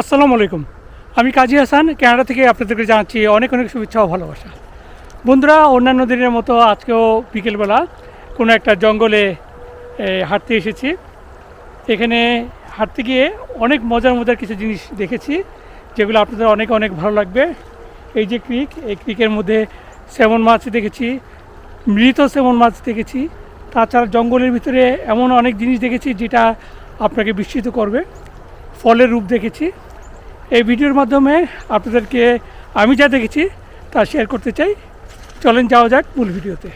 আসসালামু আলাইকুম। আমি কাজী হাসান, কানাডা থেকে আপনাদেরকে জানাচ্ছি অনেক অনেক শুভেচ্ছা ও ভালোবাসা। বন্ধুরা, অন্যান্য দিনের মতো আজকেও বিকেলবেলা কোনো একটা জঙ্গলে হাঁটতে এসেছি। এখানে হাঁটতে গিয়ে অনেক মজার মজার কিছু জিনিস দেখেছি, যেগুলো আপনাদের অনেক অনেক ভালো লাগবে। এই যে ক্রিক, এই ক্রিকের মধ্যে স্যামন মাছ দেখেছি, মৃত স্যামন মাছ দেখেছি। তাছাড়া জঙ্গলের ভিতরে এমন অনেক জিনিস দেখেছি, যেটা আপনাকে বিস্মিত করবে। ফলের রূপ দেখেছি। এই ভিডিওর মাধ্যমে আপনাদেরকে আমি যা দেখেছি তা শেয়ার করতে চাই। চলেন যাওয়া যাক মূল ভিডিওতে।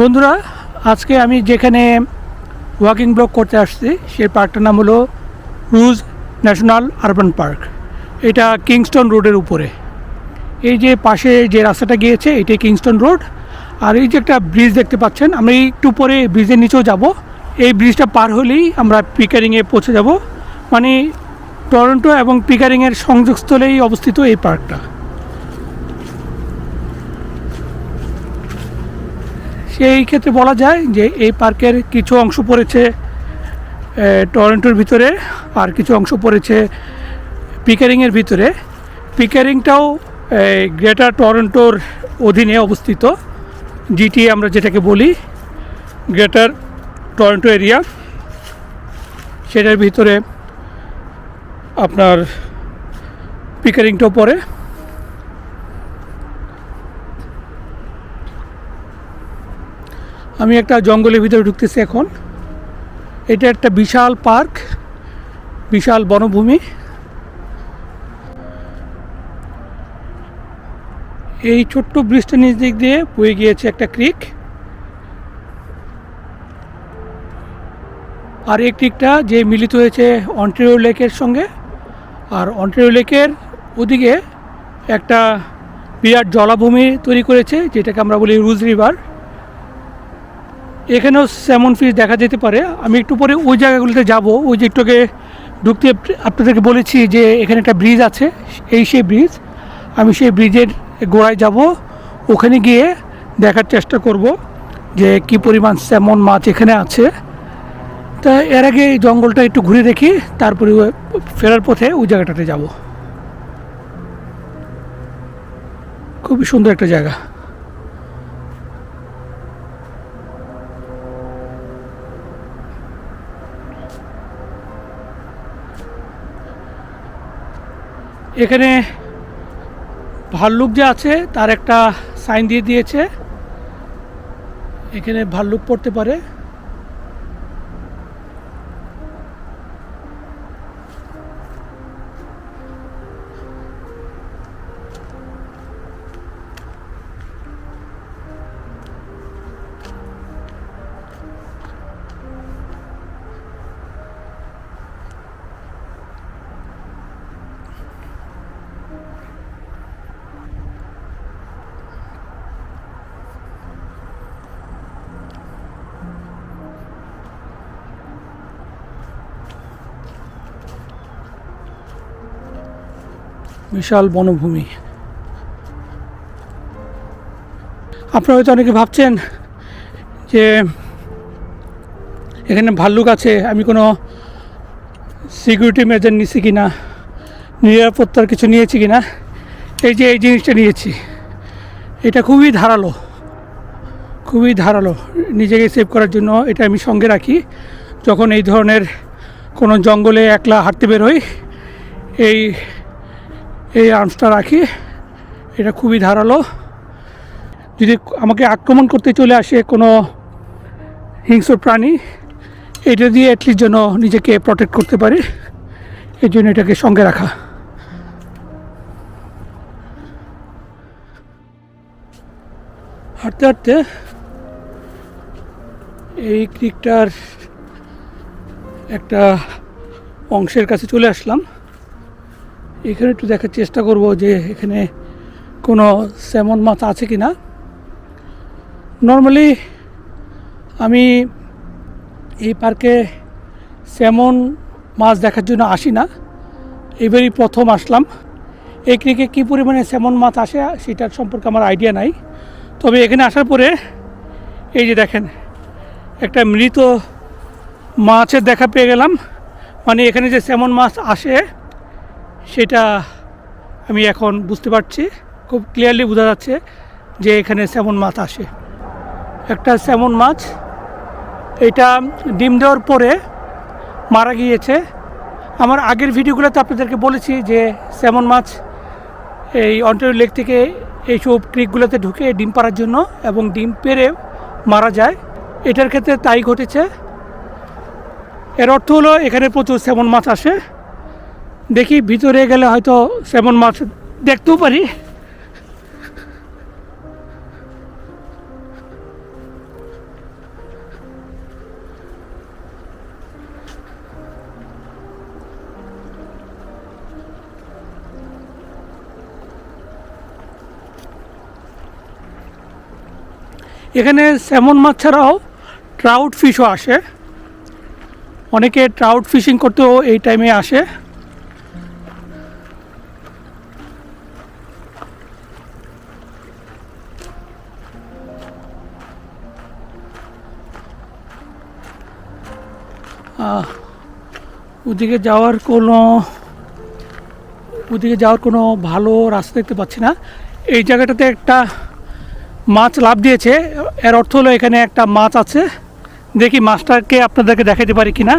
বন্ধুরা আজকে আমি যেখানে ওয়াকিং ব্লক করতে আসছি, সেই পার্কটার নাম হলো রুজ ন্যাশনাল আরবান পার্ক এটা কিংস্টন রোডের উপরে। এই যে পাশে যে রাস্তাটা গিয়েছে এটাই কিংস্টন রোড আর এই যে একটা ব্রিজ দেখতে পাচ্ছেন, আমরা একটু পরে ব্রিজের নিচেও যাব। এই ব্রিজটা পার হলেই আমরা পিকারিংয়ে পৌঁছে যাব। মানে টরন্টো এবং পিকারিংয়ের সংযোগস্থলেই অবস্থিত এই পার্কটা সেই ক্ষেত্রে বলা যায় যে এই পার্কের কিছু অংশ পড়েছে টরন্টোর ভিতরে আর কিছু অংশ পড়েছে পিকারিংয়ের ভিতরে। পিকারিংটাও গ্রেটার টরন্টোর অধীনে অবস্থিত, জিটি আমরা যেটাকে বলি, গ্রেটার টরন্টো এরিয়া। সেটার ভিতরে আপনার পিকারিংটাও পড়ে। আমি একটা জঙ্গলের ভিতরে ঢুকতেছি এখন। এটা একটা বিশাল পার্ক, বিশাল বনভূমি। এই ছোট্ট ব্রিজটার নিচ দিক দিয়ে বয়ে গিয়েছে একটা ক্রিক। আর এই ক্রিকটা যে মিলিত হয়েছে অন্টারিও লেকের সঙ্গে, আর অন্টারিও লেকের ওদিকে একটা বিরাট জলাভূমি তৈরি করেছে, যেটাকে আমরা বলি রুজ রিভার। এখানেও স্যামন ফিশ দেখা যেতে পারে। আমি একটু পরে ওই জায়গাগুলোতে যাব। ওই যে একটু আগে ঢুকতে আপনাদেরকে বলেছি যে এখানে একটা ব্রিজ আছে। এই সেই ব্রিজ আমি সেই ব্রিজের গোড়ায় যাব। ওখানে গিয়ে দেখার চেষ্টা করব যে কি পরিমাণ স্যামন মাছ এখানে আছে। তা এর আগে এই জঙ্গলটা একটু ঘুরে দেখি, তারপরে ফেরার পথে ওই জায়গাটাতে যাব। খুবই সুন্দর একটা জায়গা। এখানে ভাল্লুক যে আছে তার একটা সাইন দিয়ে দিয়েছে। এখানে ভাল্লুক পড়তে পারে। বিশাল বনভূমি। আপনারা হয়তো অনেকে ভাবছেন যে এখানে ভাল্লুক আছে, আমি কোনো সিকিউরিটি মেজার নিয়েছি কি না নিরাপত্তার কিছু নিয়েছি কি না এই যে এই জিনিসটা নিয়েছি, এটা খুবই ধারালো খুবই ধারালো, নিজেকে সেভ করার জন্য এটা আমি সঙ্গে রাখি, যখন এই ধরনের কোনো জঙ্গলে একলা হাঁটতে বেরোই, এই এই আর্মসটা রাখি। এটা খুবই ধারালো। যদি আমাকে আক্রমণ করতে চলে আসে কোনো হিংস্র প্রাণী, এটা দিয়ে অ্যাটলিস্ট যেন নিজেকে প্রটেক্ট করতে পারি। এই জন্য এটাকে সঙ্গে রাখা। হাঁটতে হাঁটতে এই ক্রিকটার একটা অংশের কাছে চলে আসলাম। এখানে একটু দেখার চেষ্টা করব যে এখানে কোনো স্যামন মাছ আছে কি না। নর্মালি আমি এই পার্কে স্যামন মাছ দেখার জন্য আসি না। এবারই প্রথম আসলাম। এই ক্রিকে কী পরিমাণে স্যামন মাছ আসে সেটার সম্পর্কে আমার আইডিয়া নাই। তবে এখানে আসার পরে, এই যে দেখেন, একটা মৃত মাছের দেখা পেয়ে গেলাম। মানে এখানে যে স্যামন মাছ আসে সেটা আমি এখন বুঝতে পারছি। খুব ক্লিয়ারলি বোঝা যাচ্ছে যে এখানে স্যামন মাছ আসে। একটা স্যামন মাছ, এটা ডিম দেওয়ার পরে মারা গিয়েছে। আমার আগের ভিডিওগুলোতে আপনাদেরকে বলেছি যে স্যামন মাছ এই অন্টারিও লেক থেকে এইসব ক্রিকগুলোতে ঢুকে ডিম পাড়ার জন্য এবং ডিম পেড়ে মারা যায়। এটার ক্ষেত্রে তাই ঘটেছে। এর অর্থ হলো এখানে প্রচুর স্যামন মাছ আসে। দেখি ভিতরে গেলে হয়তো স্যামন মাছ দেখতেও পারি। এখানে স্যামন মাছ ছাড়াও ট্রাউট ফিশও আসে। অনেকে ট্রাউট ফিশিং করতেও এই টাইমে আসে। ওদিকে যাওয়ার কোনো, ওদিকে যাওয়ার কোনো ভালো রাস্তা দেখতে পাচ্ছি না। এই জায়গাটাতে একটা মাছ লাভ দিয়েছে। এর অর্থ হলো এখানে একটা মাছ আছে। দেখি মাছটাকে আপনাদেরকে দেখাতে পারি কিনা।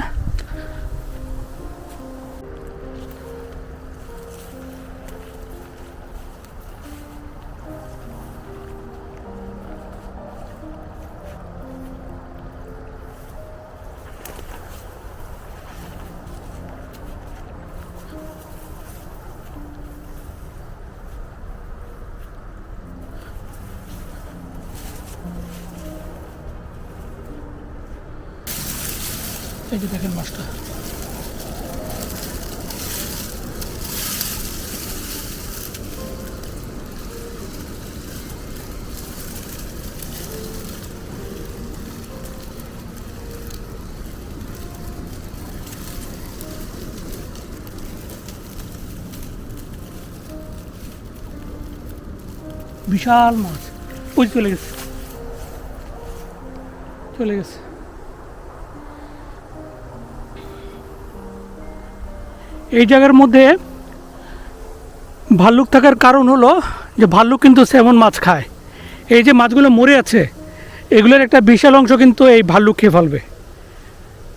এই যে দেখেন মাছটা বিশাল মাছ ওই চলে গেছে চলে গেছে এই জায়গার মধ্যে ভাল্লুক থাকার কারণ হলো যে ভাল্লুক কিন্তু সেমন মাছ খায়। এই যে মাছগুলো মরে আছে, এগুলোর একটা বিশাল অংশ কিন্তু এই ভাল্লুক খেয়ে ফেলবে।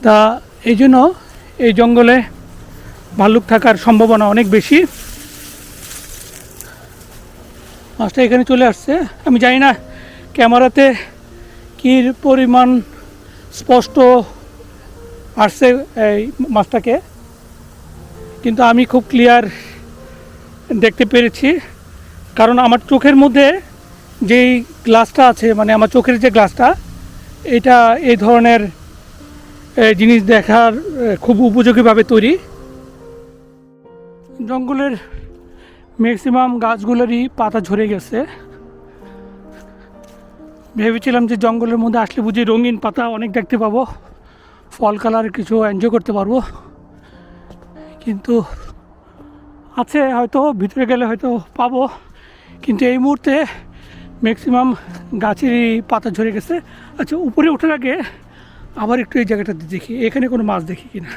তা এই জন্য এই জঙ্গলে ভাল্লুক থাকার সম্ভাবনা অনেক বেশি। মাছটা এখানে চলে আসছে। আমি জানি না ক্যামেরাতে কী পরিমাণ স্পষ্ট আসছে এই মাছটাকে। কিন্তু আমি খুব ক্লিয়ার দেখতে পেরেছি। কারণ আমার চোখের মধ্যে যেই গ্লাসটা আছে মানে আমার চোখের যে গ্লাসটা এটা এই ধরনের জিনিস দেখার খুব উপযোগীভাবে তৈরি। জঙ্গলের ম্যাক্সিমাম গাছগুলোরই পাতা ঝরে গেছে। ভেবেছিলাম যে জঙ্গলের মধ্যে আসলে বুঝি রঙিন পাতা অনেক দেখতে পাবো ফল কালার কিছু এনজয় করতে পারব। কিন্তু আছে, হয়তো ভিতরে গেলে হয়তো পাবো। কিন্তু এই মুহূর্তে ম্যাক্সিমাম গাছের পাতা ঝরে গেছে। আচ্ছা উপরে ওঠার আগে আবার একটু এই জায়গাটাতে দেখি। এখানে কোনো মাছ দেখি কিনা?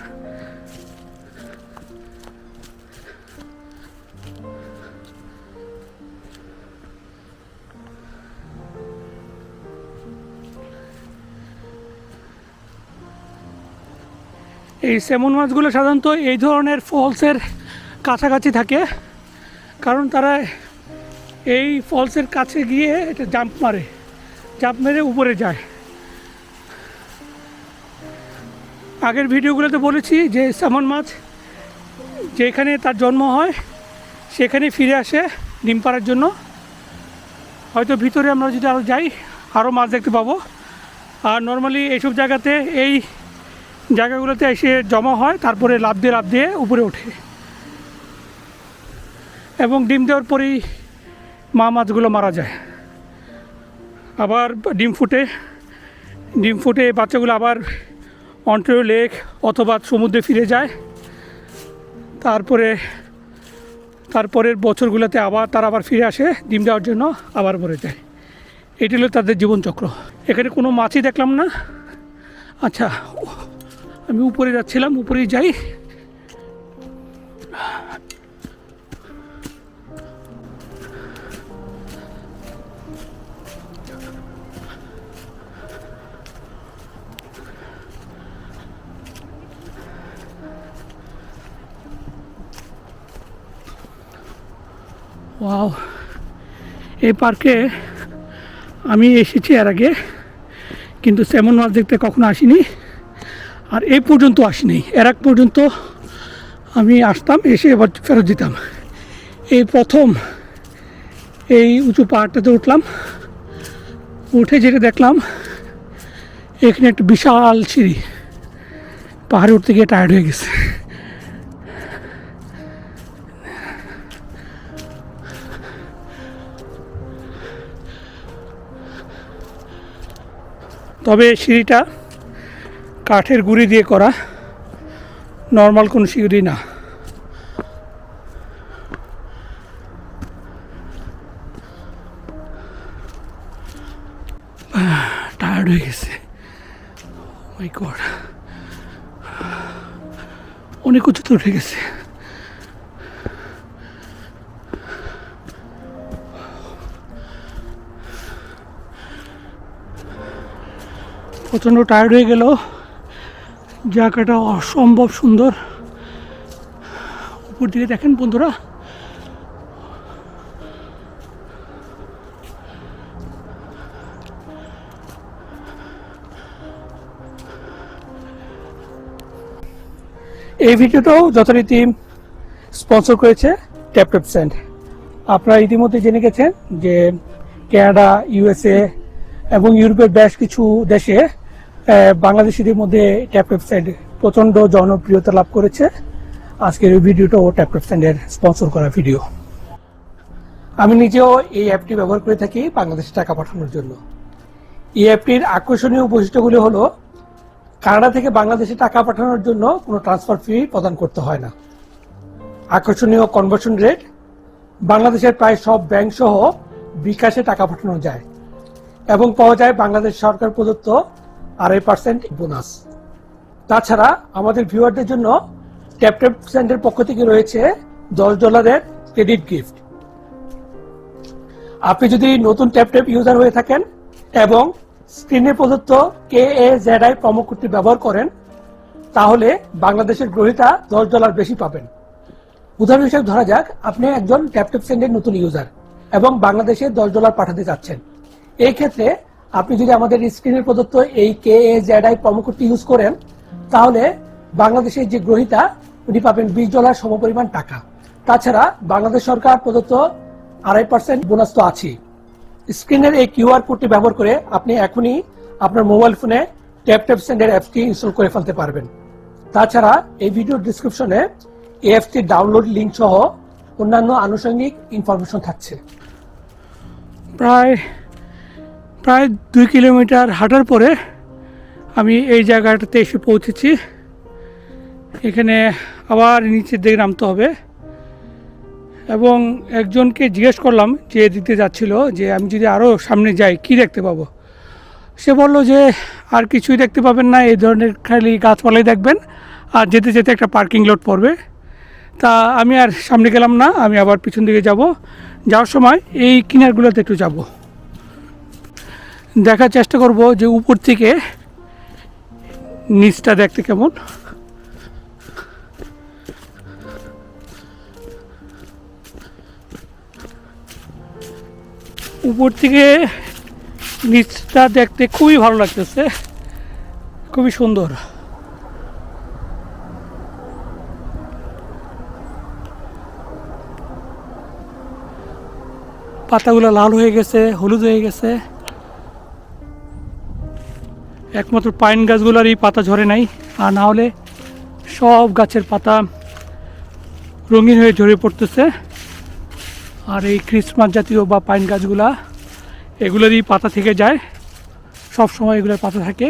এই স্যামন মাছগুলো সাধারণত এই ধরনের ফলসের কাছাকাছি থাকে, কারণ তারা এই ফলসের কাছে গিয়ে এটা জাম্প মারে, জাম্প মেরে উপরে যায়। আগের ভিডিওগুলোতে বলেছি যে স্যামন মাছ যেখানে তার জন্ম হয়, সেখানে ফিরে আসে ডিম পাড়ার জন্য। হয়তো ভিতরে আমরা যদি আরও যাই আরও মাছ দেখতে পাবো। আর নর্মালি এইসব জায়গাতে এই জায়গাগুলোতে এসে জমা হয়, তারপরে লাভ দিয়ে লাভ দিয়ে উপরে ওঠে। এবং ডিম দেওয়ার পরেই মা মাছগুলো মারা যায়। আবার ডিম ফুটে। ডিম ফুটে, বাচ্চাগুলো আবার অন্টারিও লেক অথবা সমুদ্রে ফিরে যায়। তারপরে, তারপরের বছরগুলোতে আবার, তারা আবার ফিরে আসে ডিম দেওয়ার জন্য, আবার মরে যায়। এটি হলো তাদের জীবনচক্র। এখানে কোনো মাছই দেখলাম না। আচ্ছা আমি উপরে যাচ্ছিলাম উপরেই যাই। ওয়াও, এই পার্কে আমি এসেছি এর আগে, কিন্তু সেমন মাছ দেখতে কখনো আসিনি। আর এই পর্যন্ত আসিনি। এর আগ পর্যন্ত আমি আসতাম, এসে এবার ফেরত দিতাম। এই প্রথম এই উঁচু পাহাড়টাতে উঠলাম। উঠে যেটা দেখলাম, এখানে একটা বিশাল সিঁড়ি। পাহাড়ে উঠতে গিয়ে টায়ার্ড হয়ে গেছে। তবে সিঁড়িটা কাঠের গুঁড়ি দিয়ে করা। নর্মাল কোনো সিঁড়ি না। টায়ার্ড হয়ে গেছে। গড অনেক উঁচুতে উঠে গেছে। প্রচণ্ড টায়ার্ড হয়ে গেল। জায়গাটা অসম্ভব সুন্দর। উপর দিকে দেখেন বন্ধুরা। এই ভিডিওটাও যথারীতি স্পন্সর করেছে ট্যাপ ট্যাপ স্যান্ড আপনারা ইতিমধ্যে জেনে গেছেন যে কানাডা ইউএসএ এবং ইউরোপের বেশ কিছু দেশে বাংলাদেশিদের মধ্যে ট্যাপ স্যান্ড প্রচণ্ড জনপ্রিয়তা লাভ করেছে। আজকের এই ভিডিওটাও ট্যাপ স্যান্ডের স্পন্সর করা ভিডিও আমি নিজেও এই অ্যাপটি ব্যবহার করে থাকি বাংলাদেশে টাকা পাঠানোর জন্য। এই অ্যাপটির আকর্ষণীয় বৈশিষ্ট্যগুলি হলো, কানাডা থেকে বাংলাদেশে টাকা পাঠানোর জন্য কোনো ট্রান্সফার ফি প্রদান করতে হয় না। আকর্ষণীয় কনভার্সন রেট বাংলাদেশের প্রায় সব ব্যাংক সহ বিকাশে টাকা পাঠানো যায়। এবং পাওয়া যায় বাংলাদেশ সরকার প্রদত্ত আড়াই পার্সেন্ট বোনাস তাছাড়া আমাদের ভিউয়ারদের জন্য ট্যাপ ট্যাপ সেন্টার পক্ষ থেকে রয়েছে দশ ডলারের ক্রেডিট গিফট আপনি যদি নতুন ট্যাপ ট্যাপ ইউজার হয়ে থাকেন এবং স্ক্রিনে প্রদত্ত K A Z I promo কোডটি ব্যবহার করেন, তাহলে বাংলাদেশের গ্রহীতা দশ ডলার বেশি পাবেন। উদাহরণ হিসেবে ধরা যাক, আপনি একজন ট্যাপটপ সেন্ডের নতুন ইউজার এবং বাংলাদেশে দশ ডলার পাঠাতে চাচ্ছেন। এই ক্ষেত্রে আপনি যদি আমাদের স্ক্রিনে প্রদত্ত এই K A Z I promo কোডটি ইউজ করেন, তাহলে বাংলাদেশের যে গ্রহীতা, উনি পাবেন বিশ ডলার সমপরিমাণ টাকা। তাছাড়া বাংলাদেশ সরকার প্রদত্ত আড়াই পার্সেন্ট বোনাস তো আছেই। স্ক্রিনের এই কিউআর কোডটি ব্যবহার করে আপনি এখনই আপনার মোবাইল ফোনে ট্যাপ ট্যাপ সেন্ডের অ্যাপটি ইনস্টল করে ফেলতে পারবেন। তাছাড়া এই ভিডিও ডিসক্রিপশনে এই অ্যাপটির ডাউনলোড লিঙ্ক সহ অন্যান্য আনুষঙ্গিক ইনফরমেশন থাকছে। প্রায় প্রায় দুই কিলোমিটার হাঁটার পরে আমি এই জায়গাটাতে এসে পৌঁছেছি। এখানে আবার নিচের দিকে নামতে হবে। এবং একজনকে জিজ্ঞেস করলাম যে দিতে যাচ্ছিল যে আমি যদি আরও সামনে যাই, কি দেখতে পাবো? সে বলল যে, আর কিছুই দেখতে পাবেন না, এই ধরনের খালি গাছপালাই দেখবেন। আর যেতে যেতে একটা পার্কিং লট পড়বে। তা আমি আর সামনে গেলাম না, আমি আবার পিছন দিকে যাব। যাওয়ার সময় এই কিনারগুলোতে একটু যাব। দেখার চেষ্টা করব যে উপর থেকে নিচটা দেখতে কেমন। উপর থেকে নিচটা দেখতে খুবই ভালো লাগতেছে, খুবই সুন্দর। পাতাগুলো লাল হয়ে গেছে, হলুদ হয়ে গেছে। একমাত্র পাইন গাছগুলোর এই পাতা ঝরে নাই। আর না হলে সব গাছের পাতা রঙিন হয়ে ঝরে পড়তেছে। আর এই ক্রিসমাস জাতীয় বা পাইন গাছগুলা এগুলোরই পাতা থেকে যায়। সব সময় এগুলোর পাতা থাকে।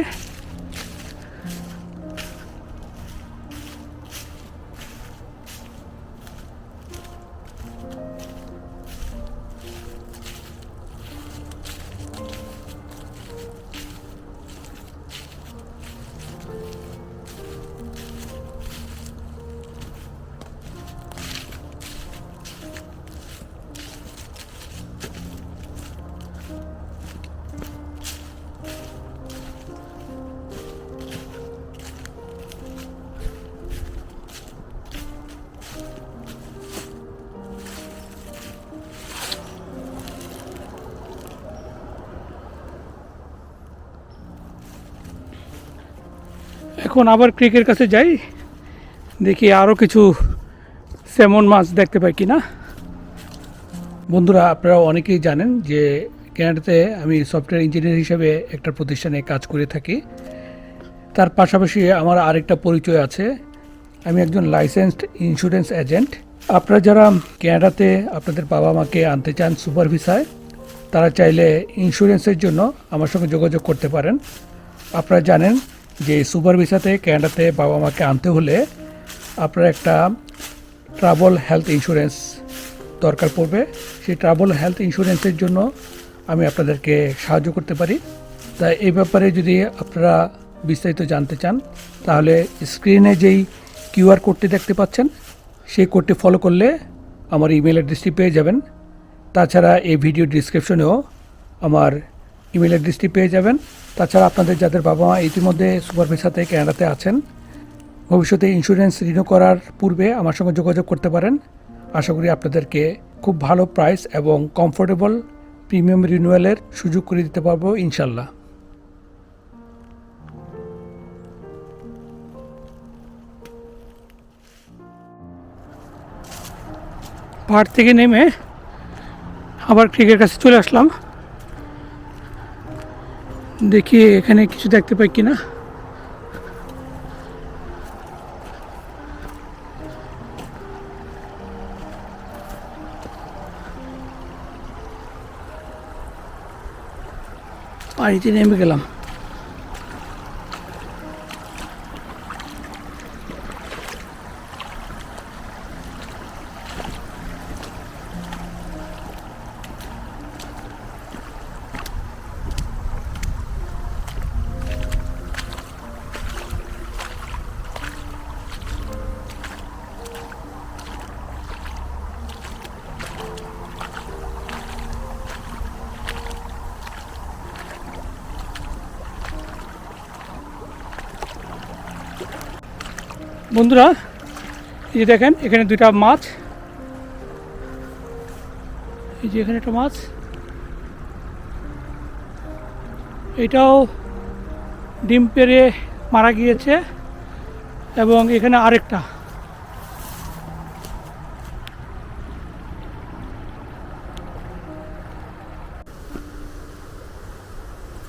এখন আবার ক্রিকের কাছে যাই। দেখি আরও কিছু স্যামন মাছ দেখতে পাই কিনা। বন্ধুরা, আপনারা অনেকেই জানেন যে ক্যানাডাতে আমি সফটওয়্যার ইঞ্জিনিয়ার হিসেবে একটা প্রতিষ্ঠানে কাজ করে থাকি। তার পাশাপাশি আমার আরেকটা পরিচয় আছে। আমি একজন লাইসেন্সড ইন্স্যুরেন্স এজেন্ট আপনারা যারা ক্যানাডাতে আপনাদের বাবা মাকে আনতে চান সুপার ভিসায় তারা চাইলে ইন্স্যুরেন্সের জন্য আমার সঙ্গে যোগাযোগ করতে পারেন। আপনারা জানেন যে সুপার ভিসাতে ক্যানাডাতে বাবা মাকে আনতে হলে আপনার একটা ট্রাভেল হেলথ ইন্স্যুরেন্স দরকার পড়বে। সেই ট্রাভেল হেলথ ইন্স্যুরেন্সের জন্য আমি আপনাদেরকে সাহায্য করতে পারি। তাই এই ব্যাপারে যদি আপনারা বিস্তারিত জানতে চান, তাহলে স্ক্রিনে যেই কিউআর কোডটি দেখতে পাচ্ছেন, সেই কোডটি ফলো করলে আমার ইমেল অ্যাড্রেসটি পেয়ে যাবেন। তাছাড়া এই ভিডিও ডিসক্রিপশনেও আমার ইমেল অ্যাড্রেসটি পেয়ে যাবেন। তাছাড়া আপনাদের যাদের বাবা মা ইতিমধ্যে সুপার ভিসাতে ক্যানাডাতে আছেন, ভবিষ্যতে ইন্স্যুরেন্স রিনিউ করার পূর্বে আমার সঙ্গে যোগাযোগ করতে পারেন। আশা করি আপনাদেরকে খুব ভালো প্রাইস এবং কমফোর্টেবল প্রিমিয়াম রিনিউয়ালের সুযোগ করে দিতে পারব ইনশাল্লাহ পাহাড় থেকে নেমে আবার ক্রিকের কাছে চলে আসলাম। দেখি এখানে কিছু দেখতে পাই কিনা। পানিতে নেমে গেলাম। বন্ধুরা, এই যে দেখেন, এখানে দুইটা মাছ। এই যে এখানে একটা মাছ। এটাও ডিম পেরে মারা গিয়েছে এবং এখানে আরেকটা।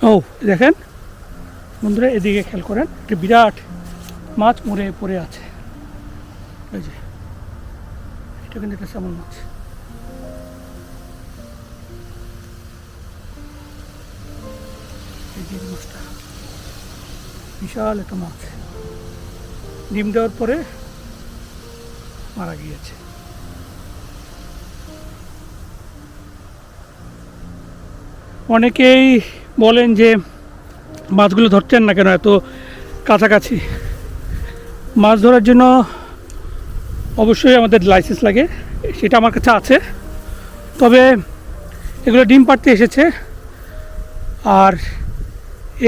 ও, দেখেন, বন্ধুরা, এদিকে খেয়াল করেন, একটা বিরাট মাছ মরে পড়ে আছে। এই যে, এটা কিন্তু একটা স্যামন মাছ। বিশাল একটা মাছ। ডিম দেওয়ার পরে মারা গিয়েছে। অনেকেই বলেন যে মাছগুলো ধরছেন না কেন, এত কাছাকাছি। মাছ ধরার জন্য অবশ্যই আমাদের লাইসেন্স লাগে, সেটা আমার কাছে আছে। তবে এগুলো ডিম পাড়তে এসেছে, আর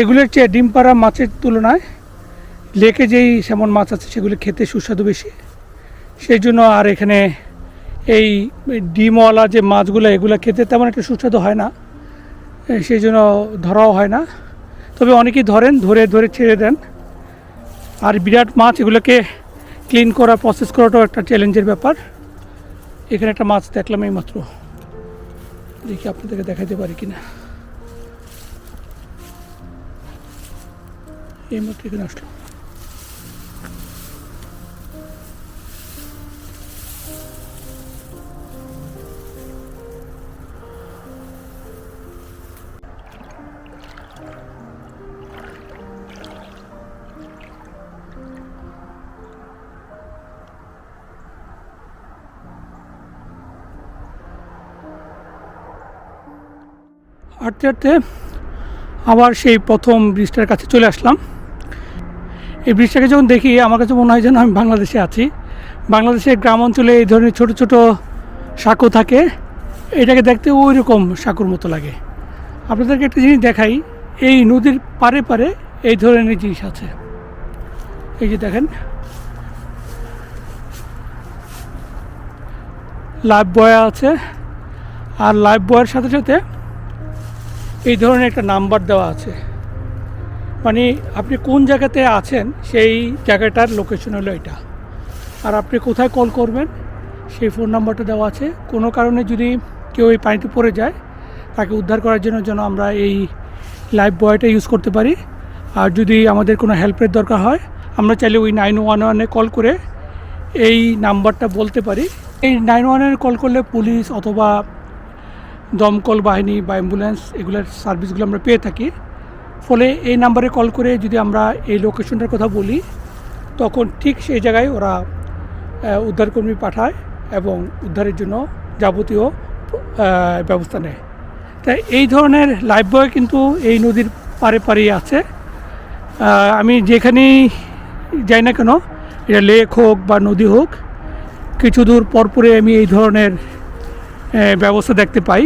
এগুলোর চেয়ে ডিম পাড়া মাছের তুলনায় লেকে যেই সেমন মাছ আছে, সেগুলো খেতে সুস্বাদু বেশি। সেই জন্য আর এখানে এই ডিমওয়ালা যে মাছগুলো, এগুলো খেতে তেমন একটা সুস্বাদু হয় না। সেই জন্য ধরাও হয় না। তবে অনেকেই ধরেন, ধরে ধরে ছেড়ে দেন। আর বিরাট মাছ এগুলোকে ক্লিন করা প্রসেস করাটাও একটা চ্যালেঞ্জের ব্যাপার। এখানে একটা মাছ দেখলাম এই মাত্র দেখি আপনাদেরকে দেখাতে পারি কি না এই মাত্র এখানে আসলো হাঁটতে হাঁটতে আবার সেই প্রথম ব্রিজটার কাছে চলে আসলাম। এই ব্রিজটাকে যখন দেখি, আমার কাছে মনে হয় যেন আমি বাংলাদেশে আছি। বাংলাদেশের গ্রাম অঞ্চলে এই ধরনের ছোট ছোট সাঁকো থাকে। এটাকে দেখতে ওই রকম সাঁকুর মতো লাগে। আপনাদেরকে একটা জিনিস দেখাই, এই নদীর পারে পারে এই ধরনের জিনিস আছে। এই যে দেখেন। লাইফ বয় আছে। আর লাইফ বয়ের সাথে সাথে এই ধরনের একটা নাম্বার দেওয়া আছে। মানে আপনি কোন জায়গাতে আছেন, সেই জায়গাটার লোকেশন হলো এটা। আর আপনি কোথায় কল করবেন, সেই ফোন নাম্বারটা দেওয়া আছে। কোনো কারণে যদি কেউ এই পানিতে পড়ে যায়, তাকে উদ্ধার করার জন্য যেন আমরা এই লাইফ বয়টা ইউজ করতে পারি। আর যদি আমাদের কোনো হেল্পের দরকার হয়, আমরা চাইলে ওই নাইন ওয়ান ওয়ানে কল করে এই নাম্বারটা বলতে পারি। এই নাইন ওয়ানে কল করলে পুলিশ অথবা দমকল বাহিনী বা অ্যাম্বুলেন্স এগুলোর সার্ভিসগুলো আমরা পেয়ে থাকি। ফলে এই নাম্বারে কল করে যদি আমরা এই লোকেশনটার কথা বলি, তখন ঠিক সেই জায়গায় ওরা উদ্ধারকর্মী পাঠায় এবং উদ্ধারের জন্য যাবতীয় ব্যবস্থা নেয়। তাই এই ধরনের লাইফ বয় কিন্তু এই নদীর পারে পারেই আছে। আমি যেখানেই যাই না কেন, এটা লেক হোক বা নদী হোক, কিছু দূর পরপরে আমি এই ধরনের ব্যবস্থা দেখতে পাই।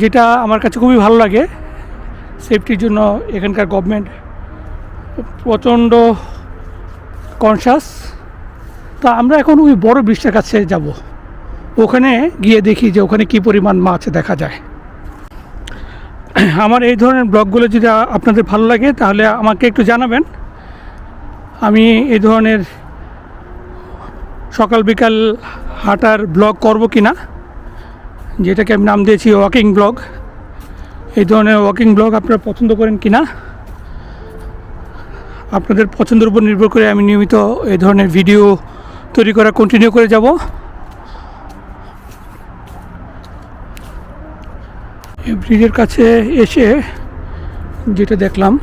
যেটা আমার কাছে খুবই ভালো লাগে। সেফটির জন্য এখানকার গভর্নমেন্ট প্রচণ্ড কনসাস তা আমরা এখন ওই বড় বৃষ্টির কাছে যাব। ওখানে গিয়ে দেখি যে ওখানে কি পরিমাণ মাছ দেখা যায়। আমার এই ধরনের ব্লগগুলো যদি আপনাদের ভালো লাগে, তাহলে আমাকে একটু জানাবেন। আমি এই ধরনের সকাল বিকাল হাঁটার ব্লগ করব কি না যেটাকে আমি নাম দিয়েছি ওয়াকিং ব্লগ এই ধরনের ওয়াকিং ব্লগ আপনারা পছন্দ করেন কি না আপনাদের পছন্দের উপর নির্ভর করে আমি নিয়মিত এই ধরনের ভিডিও তৈরি করা কন্টিনিউ করে যাব। এই ব্রিজের কাছে এসে যেটা দেখলাম,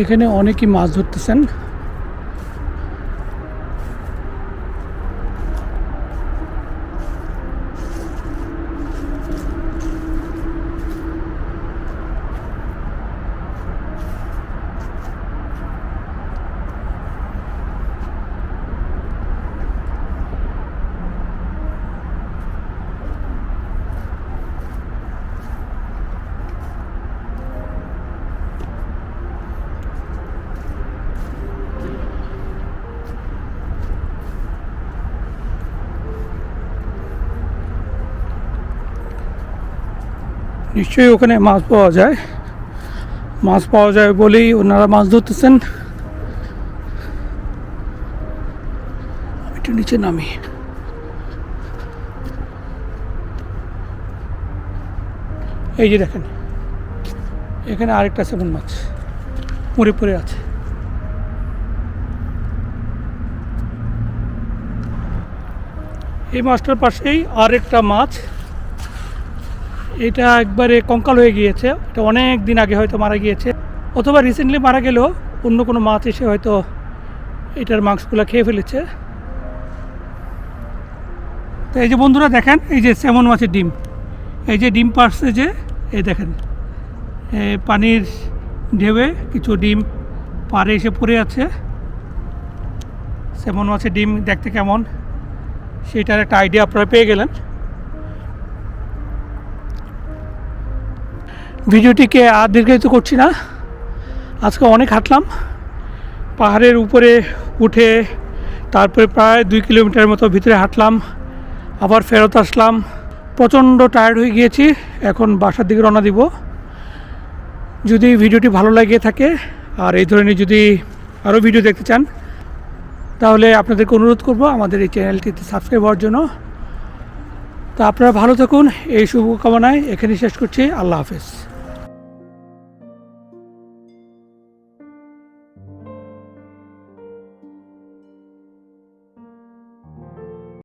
এখানে অনেকেই মাছ ধরতেছেন। নিশ্চয়ই ওখানে মাছ পাওয়া যায়। মাছ পাওয়া যায় বলেই ওনারা মাছ ধরতেছেন। একটু নিচে নামি। এই যে দেখেন, এখানে আরেকটা সেমন মাছ মরে পড়ে আছে। এই মাছটার পাশেই আরেকটা মাছ এটা একবারে কঙ্কাল হয়ে গিয়েছে। এটা অনেক দিন আগে হয়তো মারা গিয়েছে। অথবা রিসেন্টলি মারা গেলেও অন্য কোনো মাছ এসে হয়তো এটার মাংসগুলো খেয়ে ফেলেছে। তো এই যে বন্ধুরা দেখেন, এই যে স্যামন মাছের ডিম। এই যে ডিম পারছে যে, এই দেখেন। পানির ঢেউয়ে কিছু ডিম পাড়ে এসে পড়ে আছে। স্যামন মাছের ডিম দেখতে কেমন, সেটার একটা আইডিয়া আপনারা পেয়ে গেলেন। ভিডিওটিকে আর দীর্ঘায়িত করছি না। আজকে অনেক হাঁটলাম। পাহাড়ের উপরে উঠে তারপরে প্রায় দুই কিলোমিটার মতো ভিতরে হাঁটলাম। আবার ফেরত আসলাম। প্রচণ্ড টায়ার্ড হয়ে গিয়েছি। এখন বাসার দিকে রওনা দিব। যদি ভিডিওটি ভালো লাগে থাকে আর এই ধরনের যদি আরও ভিডিও দেখতে চান, তাহলে আপনাদেরকে অনুরোধ করব আমাদের এই চ্যানেলটিতে সাবস্ক্রাইব হওয়ার জন্য। তা আপনারা ভালো থাকুন। এই শুভকামনায় এখানে শেষ করছি। আল্লাহ হাফেজ।